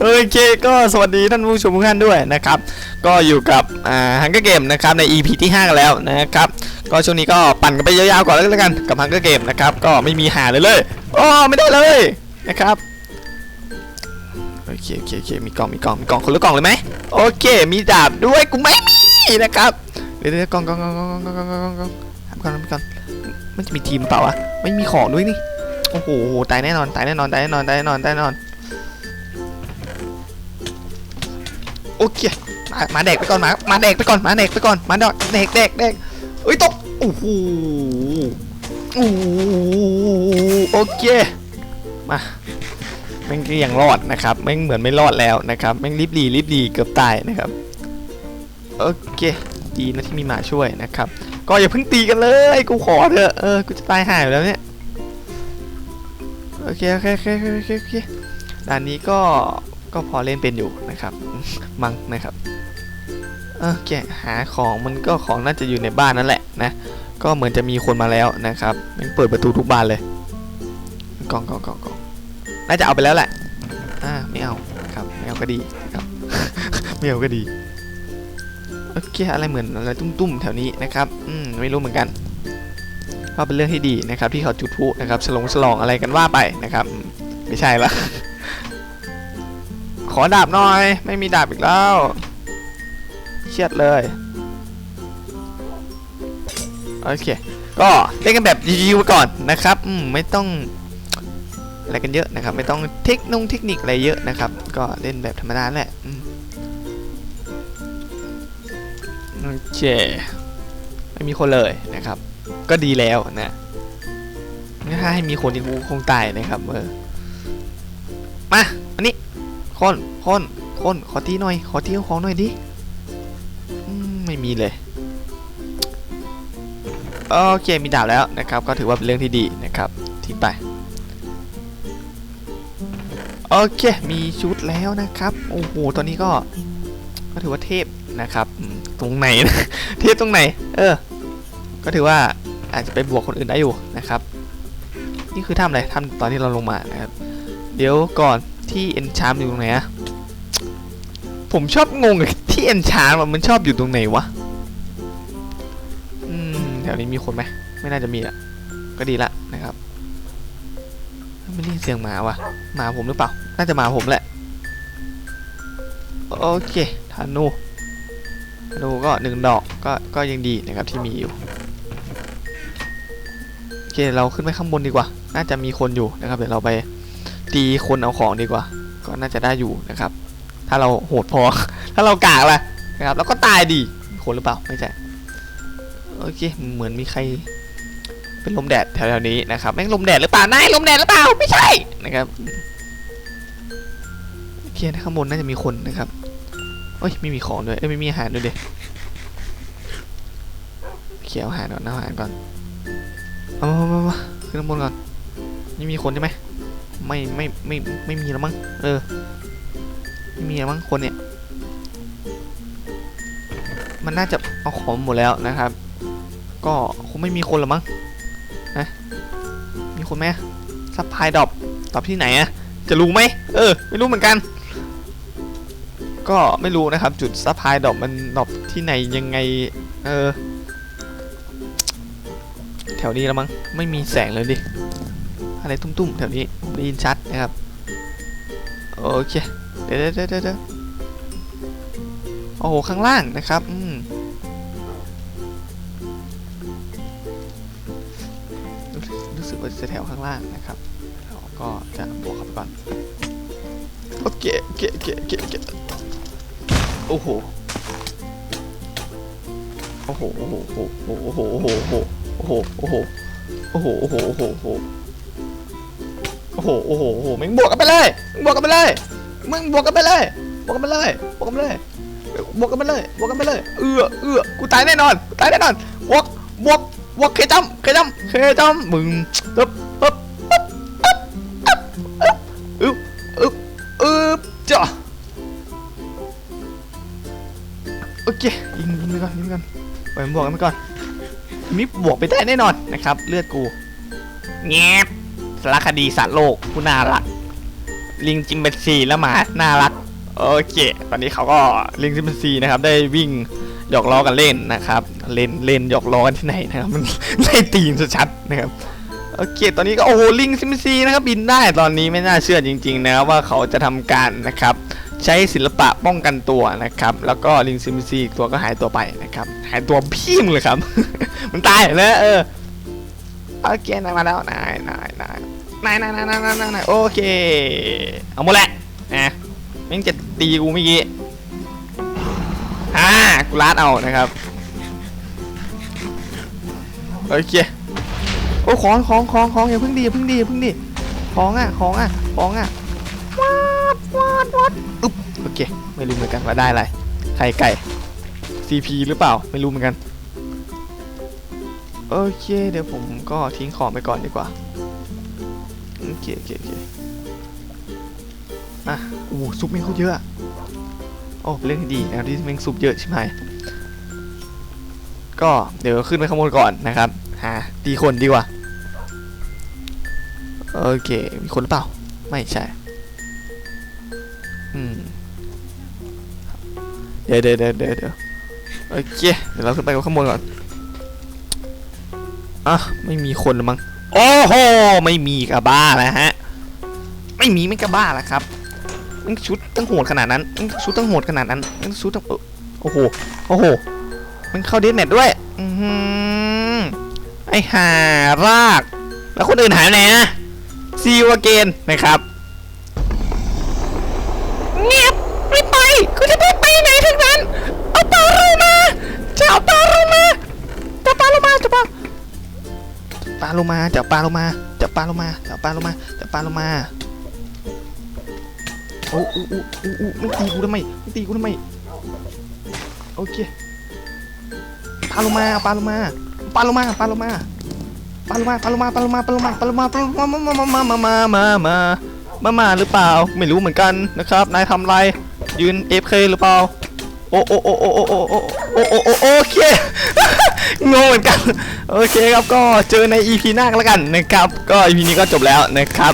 โอเคก็สวัสดีท่านผู้ชมทุกท่านด้วยนะครับ ก็อยู่กับอ่าฮังเกอร์เกมนะครับใน EP ที่ 5 กันแล้วนะครับก็ช่วงนี้ก็ปั่นกันไปยาวๆก่อนแล้วกันกับฮังเกอร์เกมนะครับก็ไม่มีหาเลยเลยโอ้ไม่ได้เลยนะครับโอเคโอเคโอเคมีกล่องมีกล่องมีกล่องคนละกล่องเลยไหมโอเค มีดาบด้วยกูไม่มีนะครับเดี๋ยวเดี๋ยวกล่องกล่องกล่องกล่องกล่องกล่องกล่องกล่องกล่องทำก่อนทำก่อนมันจะมีทีมเปล่าวะไม่มีของด้วยนี่โอ้โหตายแน่นอนตายแน่นอนตายแน่นอนตายแน่นอนตายแน่นอน โอเคมามาเด็กไปก่อนมามาเด็กไปก่อนมาเด็กไปก่อนมาเด็กเด็กเด็กเด็กเอ้ยตกโอ้โหโอ้โหโอเคมาแม่งก็ยังรอดนะครับแม่งเหมือนไม่รอดแล้วนะครับแม่งรีบดีรีบดีเกือบตายนะครับโอเคดีนะที่มีหมาช่วยนะครับ ก็อย่าเพิ่งตีกันเลยกูขอเถอะเออกูจะตายห่าอยู่แล้วเนี่ยโอเคโอเคโอเคโอเคโอเคด่านนี้ก็ก็พอเล่นเป็นอยู่ นะครับ มังนะครับโอเคหาของมันก็ของน่าจะอยู่ในบ้านนั่นแหละนะก็เหมือนจะมีคนมาแล้วนะครับม่งเปิดประตูทุกบานเลยกล่องกล่องกล่องกล่องน่าจะเอาไปแล้วแหละอ่าไม่เอาครับไม่เอาก็ดีครับไม่เอาก็ดีโอเคอะไรเหมือนอะไรตุ้มๆแถวนี้นะครับอืมไม่รู้เหมือนกันว่าเป็นเรื่องที่ดีนะครับ ที่เขาจุดพลุนะครับฉลองฉลองอะไรกันว่าไปนะครับ ไม่ใช่ละ ขอดาบหน่อย ไม่มีดาบอีกแล้วเครียดเลย โอเค ก็เล่นกันแบบยิวๆไปก่อนนะครับอืมไม่ต้องอะไรกันเยอะนะครับ ไม่ต้องเทคนิคเทคนิคอะไรเยอะนะครับ ก็เล่นแบบธรรมดาแหละโอเคไม่มีคนเลยนะครับ ก็ดีแล้วนะถ้าให้มีคนที่กูคงตายนะครับเออมาอันนี้ คนคนคนขอตีหน่อย ขอตีเอาของหน่อยดิไม่มีเลยโอเคมีดาบแล้วนะครับ ก็ถือว่าเป็นเรื่องที่ดีนะครับทิ้งไปโอเคมีชุดแล้วนะครับโอ้โหตอนนี้ก็ก็ถือว่าเทพนะครับตรงไหนนะเทพตรงไหน เออ ก็ถือว่าอาจจะไปบวกคนอื่นได้อยู่นะครับ นี่คือถ้ำอะไรถ้ำตอนที่เราลงมานะครับ เดี๋ยวก่อน ที่เอ็นชามอยู่ตรงไหนอะผมชอบงงกับที่เอ็นชามมันชอบอยู่ตรงไหนวะ อืมแถวนี้มีคนไหมไม่น่าจะมีอะก็ดีละนะครับ ไม่ได้ยินเสียงหมาว่ะหมาผมหรือเปล่า น่าจะหมาผมแหละ โอเคธนูธนูก็หนึ่งดอกก็ก็ยังดีนะครับที่มีอยู่โอเคเราขึ้นไปข้างบนดีกว่า น่าจะมีคนอยู่นะครับ เดี๋ยวเราไป ตีคนเอาของดีกว่า ก็น่าจะได้อยู่นะครับ ถ้าเราโหดพอ ถ้าเรากากล่ะนะครับแล้วก็ตายดีมีคนหรือเปล่าไม่ใช่โอเคเหมือนมีใคร เป็นลมแดดแถวๆนี้นะครับแม่งลมแดดหรือเปล่านายลมแดดหรือเปล่าไม่ใช่นะครับโอเคนข้างบนน่าจะมีคนนะครับโอ้ยไม่มีของด้วยเอ้ยไม่มีอาหารด้วยเด็เขียวอาหารก่อนเอาอาหารก่อนเอามามามาขึ้นข้างบนก่อนนี่มีคนใช่ไหม ไม่ไม่ไม่ไม่มีแล้วมั้งเออไม่มีแล้วมั้งคนเนี่ย มันน่าจะเอาของหมดแล้วนะครับ ก็คงไม่มีคนหรอมั้งนะมีคนไหมซัพพลายดรอปดรอปที่ไหนอะจะรู้ไหมเออ ไม่รู้เหมือนกัน ก็ไม่รู้นะครับ จุดซัพพลายดรอปมันดรอปที่ไหนยังไง เออแถวนี้แล้วมั้งไม่มีแสงเลยดิ อะไรตุ้มๆแถวนี้ ได้ยินชัดนะครับ โอเคเดี๋ยวเดี๋ยวเดี๋ยวเดี๋ยวโอ้โห ข้างล่างนะครับ อืมรู้สึกว่าจะแถวข้างล่างนะครับเราก็จะบวกเข้าไปก่อน โอเคโอเคโอเคโอเคโอเคโอ้โห โอ้โห โอ้โห โอ้โห โอ้โห โอ้โห โอ้โห โอ้โห โอ้โห โอ้โห โอ้โหโอ้โหโอ้โหมึงบวกกันไปเลยมึงบวกกันไปเลยมึงบวกกันไปเลยบวกกันไปเลยบวกกันไปเลยบวกกันไปเลยบวกกันไปเลยเอือเอือกูตายแน่นอนตายแน่นอนบวกบวกบวกเคจัมเคจัมเคจัมมึงปึ๊บปึ๊บปึ๊บปึ๊บปึ๊บอึ๊บอึ๊บอึ๊บจ้ะโอเคยิงยิงไปก่อนยิงไปก่อนไปบวกกันไปก่อนมิบวกไปได้แน่นอนนะครับ เลือดกูแงีบ สารคดีสัตว์โลกผู้น่ารัก ลิงจิมเบนซีและหมาน่ารักโอเค ตอนนี้เขาก็ลิงจิมเบนซีนะครับ ได้วิ่งหยอกล้อกันเล่นนะครับ เล่นเล่นหยอกล้อกันที่ไหนนะครับ มันไล่ตีนชัดๆนะครับโอเค ตอนนี้ก็โอ้โหลิงจิมเบนซีนะครับบินได้ตอนนี้ไม่น่าเชื่อจริงๆนะว่าเขาจะทำการนะครับ ใช้ศิลปะป้องกันตัวนะครับ แล้วก็ลิงซิมซีอีตัวก็หายตัวไปนะครับ หายตัวพิมเลยครับ มันตายแล้วเออโอเคนายมาแล้วนายนายนาย นายนายนายนายนายนายโอเค เอาหมดแหละนะแม่งจะตีกูเมื่อกี้อ่ากูลาดเอานะครับ โอเค โอ้ของของของของอย่าเพิ่งดีอย่าเพิ่งดีอย่าเพิ่งดี ของอะของอะของอะวาดวาดวาดอึ๊บโอเค ไม่รู้เหมือนกันว่าได้อะไร ไข่ไก่ CP หรือเปล่า ไม่รู้เหมือนกัน โอเค เดี๋ยวผมก็ทิ้งของไปก่อนดีกว่า โอเคโอเคโอเคอะโอ้ซุปแม่งเขาเยอะโอ้เรื่องดีนะที่แม่งซุปเยอะใช่ไหมก็เดี๋ยวขึ้นไปข้างบนก่อนนะครับหาตีคนดีกว่าโอเค มีคนหรือเปล่า ไม่ใช่ อืม เดี๋ยวเดี๋ยวเดี๋ยวเดี๋ยวโอเค เดี๋ยวเราขึ้นไปข้างบนก่อน อะ ไม่มีคนมั้ง โอ้โห ไม่มีกระบ้าแล้วฮะ ไม่มีไม่กระบ้าแล้วครับมันชุดตั้งโหดขนาดนั้นมันชุดตั้งโหดขนาดนั้นมันชุดตั้งเอ่อโอ้โห โอ้โห มันเข้าเดทเน็ตด้วย อือหือไอห่าราก แล้วคนอื่นหายไปไหนนะซีวเกนนะครับ โลมาจะปลาโลมาจะปลาโลมาจะปลาโลมาจะปลาโลมาโอ้โอ้โอ้โอ้โอ้ไม่ตีกูทำไมไม่ตีกูทำไมโอเคปลาโลมาปลาโลมาปลาโลมาปลาโลมาปลาโลมาปลาโลมาปลาโลมาปลาโลมาปลาโลมาปลาโลมามามามามามามามามามาหรือเปล่า ไม่รู้เหมือนกันนะครับ นายทำไร ยืน FK หรือเปล่า โอ้โอ้โอ้โอ้โอ้โอ้โอโอโอโอโอเคงงเหมือนกัน โอเคครับก็เจอใน EP หน้ากันแล้วกันนะครับ ก็ EP นี้ก็จบแล้วนะครับ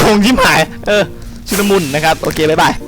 งงยิ้มหาย เออชุดมุนนะครับ โอเค บ๊ายบาย